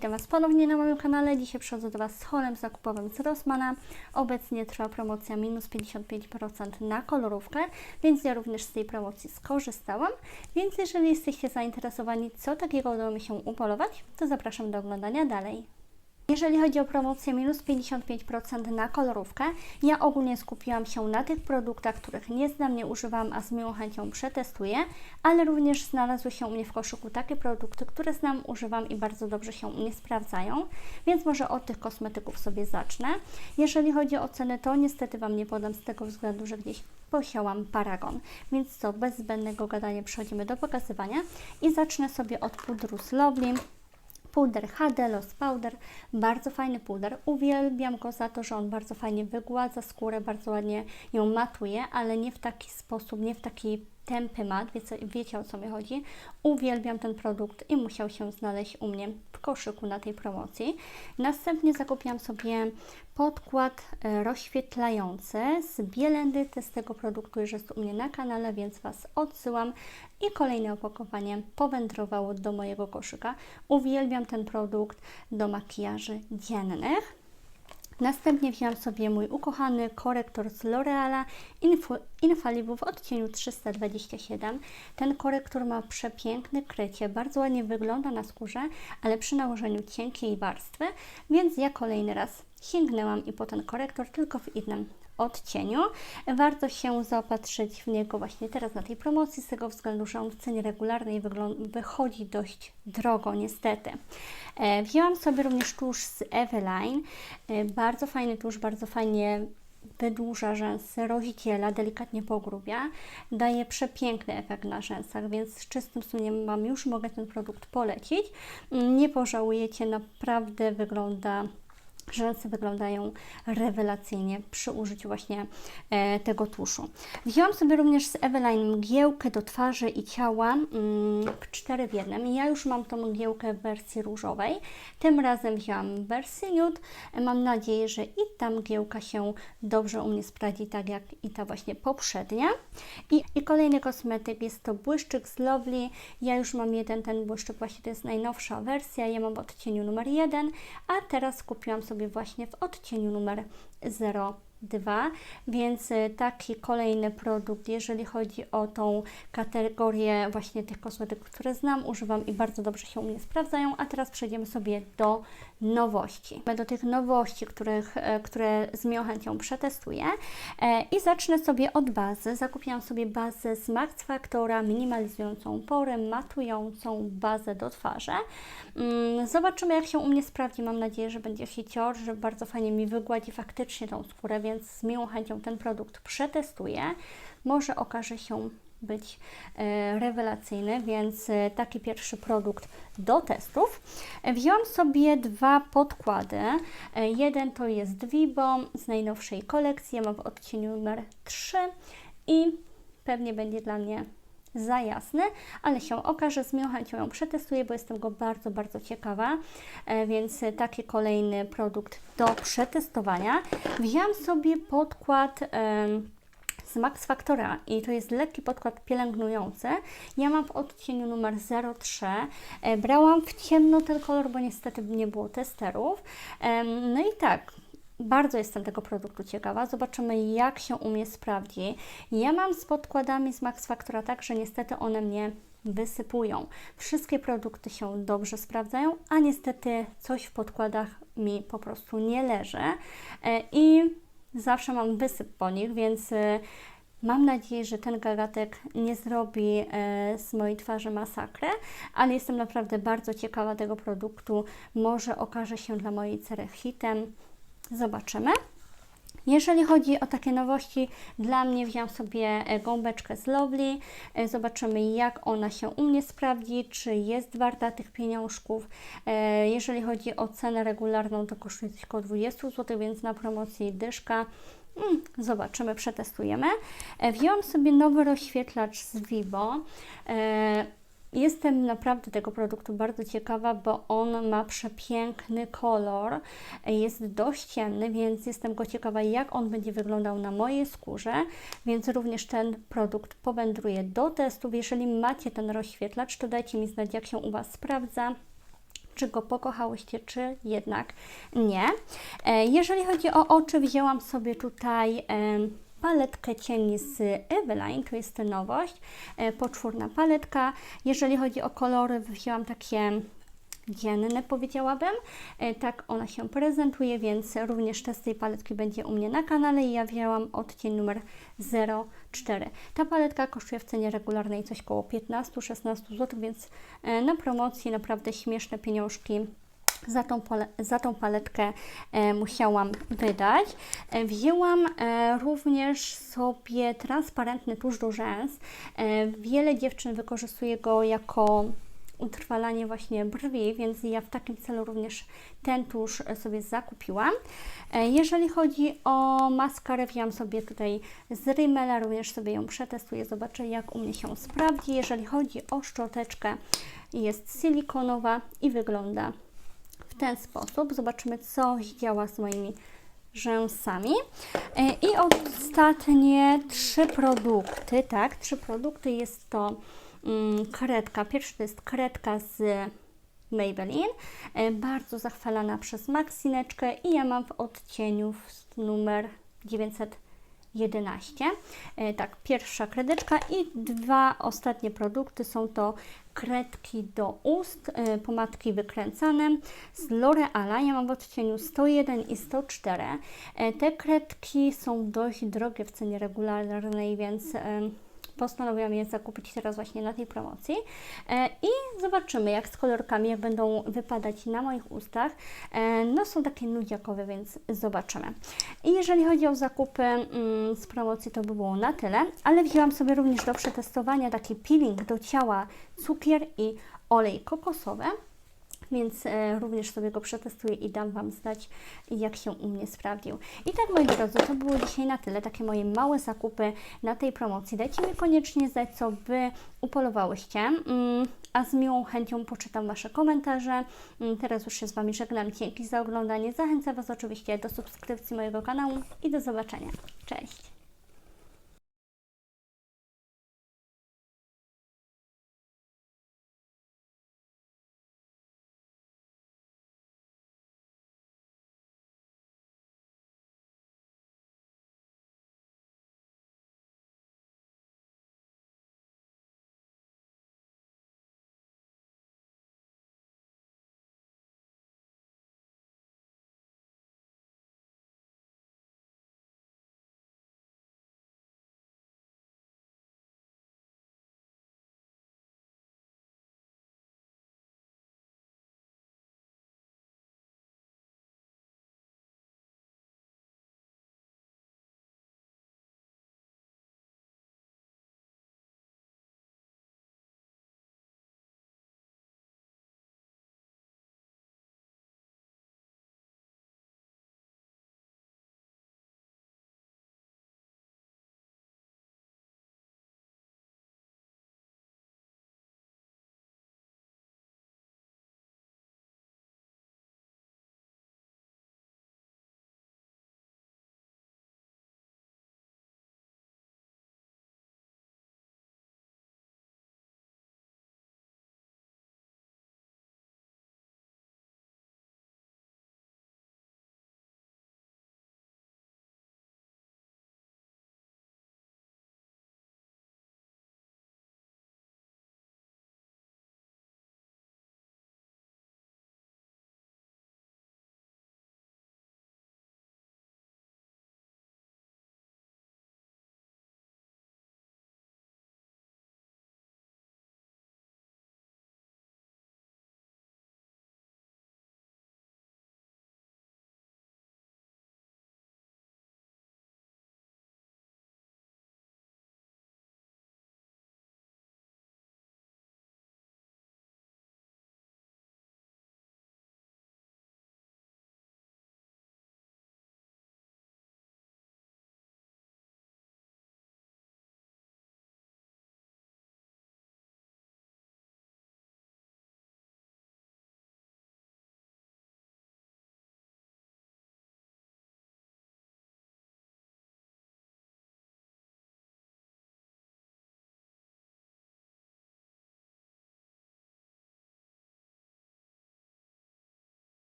witam Was ponownie na moim kanale. Dzisiaj przychodzę do Was z holem zakupowym z Rossmana. Obecnie trwa promocja minus 55% na kolorówkę, więc ja również z tej promocji skorzystałam. Więc jeżeli jesteście zainteresowani, co takiego udało mi się upolować, to zapraszam do oglądania dalej. Jeżeli chodzi o promocję minus 55% na kolorówkę, ja ogólnie skupiłam się na tych produktach, których nie znam, nie używam, a z miłą chęcią przetestuję, ale również znalazły się u mnie w koszyku takie produkty, które znam, używam i bardzo dobrze się u mnie sprawdzają, więc może od tych kosmetyków sobie zacznę. Jeżeli chodzi o ceny, to niestety Wam nie podam z tego względu, że gdzieś posiałam paragon. Więc co, bez zbędnego gadania przechodzimy do pokazywania i zacznę sobie od pudru z Lovely. Puder HD Powder, bardzo fajny puder. Uwielbiam go za to, że on bardzo fajnie wygładza skórę, bardzo ładnie ją matuje, ale nie w taki sposób, nie w taki tępy mat, wiecie, wiecie o co mi chodzi. Uwielbiam ten produkt i musiał się znaleźć u mnie w koszyku na tej promocji. Następnie zakupiłam sobie podkład e, rozświetlający z Bielendyty. Z tego produktu już jest u mnie na kanale, więc Was odsyłam. I kolejne opakowanie powędrowało do mojego koszyka. Uwielbiam ten produkt do makijaży dziennych. Następnie wziąłam sobie mój ukochany korektor z L'Oreala Infallible w odcieniu 327. Ten korektor ma przepiękne krycie, bardzo ładnie wygląda na skórze, ale przy nałożeniu cienkiej warstwy, więc ja kolejny raz sięgnęłam i po ten korektor, tylko w innym odcieniu. Warto się zaopatrzyć w niego właśnie teraz na tej promocji, z tego względu, że on w cenie regularnej wychodzi dość drogo, niestety. E, wzięłam sobie również tusz z Eveline. E, bardzo fajny tusz, bardzo fajnie wydłuża rzęsy, rozdziela, delikatnie pogrubia, daje przepiękny efekt na rzęsach, więc z czystym sumieniem Wam już mogę ten produkt polecić. Nie pożałujecie, naprawdę wygląda Rzęsy wyglądają rewelacyjnie przy użyciu właśnie e, tego tuszu. Wzięłam sobie również z Eveline mgiełkę do twarzy i ciała mm, 4 w jednym. Ja już mam tą mgiełkę w wersji różowej. Tym razem wzięłam wersję nude. Mam nadzieję, że i ta mgiełka się dobrze u mnie sprawdzi, tak jak i ta właśnie poprzednia. I, i kolejny kosmetyk jest to błyszczyk z Lovely. Ja już mam jeden, ten błyszczyk właśnie to jest najnowsza wersja. Ja mam w odcieniu numer 1, a teraz kupiłam sobie właśnie w odcieniu numer 02, więc y, taki kolejny produkt, jeżeli chodzi o tą kategorię właśnie tych kosmetyków, które znam, używam i bardzo dobrze się u mnie sprawdzają, a teraz przejdziemy sobie do nowości. Do tych nowości, których, e, które z miłą chęcią przetestuję e, i zacznę sobie od bazy. Zakupiłam sobie bazę z Max Factora, minimalizującą porę, matującą bazę do twarzy. Mm, zobaczymy, jak się u mnie sprawdzi. Mam nadzieję, że będzie hicior, że bardzo fajnie mi wygładzi faktycznie tą skórę, więc z miłą chęcią ten produkt przetestuję. Może okaże się być e, rewelacyjny, więc e, taki pierwszy produkt do testów. E, wziąłam sobie dwa podkłady. Jeden to jest Vibo z najnowszej kolekcji, ja mam w odcieniu numer 3 i pewnie będzie dla mnie za jasny, ale się okaże, z miłą chęcią ją przetestuję, bo jestem go bardzo, bardzo ciekawa, więc taki kolejny produkt do przetestowania. Wziąłam sobie podkład z Max Factora i to jest lekki podkład pielęgnujący. Ja mam w odcieniu numer 03. E, brałam w ciemno ten kolor, bo niestety nie było testerów. No i tak, bardzo jestem tego produktu ciekawa. Zobaczymy, jak się u mnie sprawdzi. Ja mam z podkładami z Max Factora tak, że niestety one mnie wysypują. Wszystkie produkty się dobrze sprawdzają, a niestety coś w podkładach mi po prostu nie leży. E, I zawsze mam wysyp po nich, więc y, Mam nadzieję, że ten gagatek nie zrobi y, z mojej twarzy masakrę, ale jestem naprawdę bardzo ciekawa tego produktu. Może okaże się dla mojej cery hitem. Zobaczymy. Jeżeli chodzi o takie nowości, dla mnie wziąłam sobie e, gąbeczkę z Lovely. E, zobaczymy, jak ona się u mnie sprawdzi, czy jest warta tych pieniążków. E, jeżeli chodzi o cenę regularną, to kosztuje około 20 zł, więc na promocji dyszka. Hmm, zobaczymy, przetestujemy. Wziąłam sobie nowy rozświetlacz z Vivo. Jestem naprawdę tego produktu bardzo ciekawa, bo on ma przepiękny kolor, jest dość ciemny, więc jestem go ciekawa, jak on będzie wyglądał na mojej skórze, więc również ten produkt powędruje do testów. Jeżeli macie ten rozświetlacz, to dajcie mi znać, jak się u Was sprawdza czy go pokochałyście, czy jednak nie. E, jeżeli chodzi o oczy, wzięłam sobie tutaj paletkę cieni z Eveline, to jest nowość, e, poczwórna paletka. Jeżeli chodzi o kolory, wzięłam takie dzienne, powiedziałabym. E, Tak ona się prezentuje, więc również test tej paletki będzie u mnie na kanale i ja wzięłam odcień numer 04. Ta paletka kosztuje w cenie regularnej coś koło 15-16 zł, więc e, na promocji naprawdę śmieszne pieniążki za tą, za tą paletkę e, musiałam wydać. E, wzięłam e, również sobie transparentny tusz do rzęs. Wiele dziewczyn wykorzystuje go jako utrwalanie właśnie brwi, więc ja w takim celu również ten tusz sobie zakupiłam. Jeżeli chodzi o maskarę, wziąłam sobie tutaj z Rimmela, również sobie ją przetestuję, zobaczę jak u mnie się sprawdzi. Jeżeli chodzi o szczoteczkę, jest silikonowa i wygląda ten sposób. Zobaczymy, co działa z moimi rzęsami. E, I ostatnie trzy produkty, tak, trzy produkty jest to mm, karetka. Pierwszy to jest karetka z Maybelline, e, bardzo zachwalana przez Maxineczkę i ja mam w odcieniu numer 900 11. E, tak, pierwsza kredeczka i dwa ostatnie produkty są to kredki do ust, e, pomadki wykręcane z L'Oreala. Ja mam w odcieniu 101 i 104. E, te kredki są dość drogie w cenie regularnej, więc postanowiłam je zakupić teraz właśnie na tej promocji. E, I zobaczymy, jak z kolorkami, jak będą wypadać na moich ustach. E, No są takie nudziakowe, więc zobaczymy. I jeżeli chodzi o zakupy mm, z promocji, to by było na tyle, ale wzięłam sobie również do przetestowania taki peeling do ciała, cukier i olej kokosowy więc e, również sobie go przetestuję i dam Wam znać, jak się u mnie sprawdził. I tak, moi drodzy, to było dzisiaj na tyle, takie moje małe zakupy na tej promocji. Dajcie mi koniecznie znać, co Wy upolowałyście, mm, a z miłą chęcią poczytam Wasze komentarze. Mm, Teraz już się z Wami żegnam. Dzięki za oglądanie. Zachęcam Was oczywiście do subskrypcji mojego kanału i do zobaczenia. Cześć!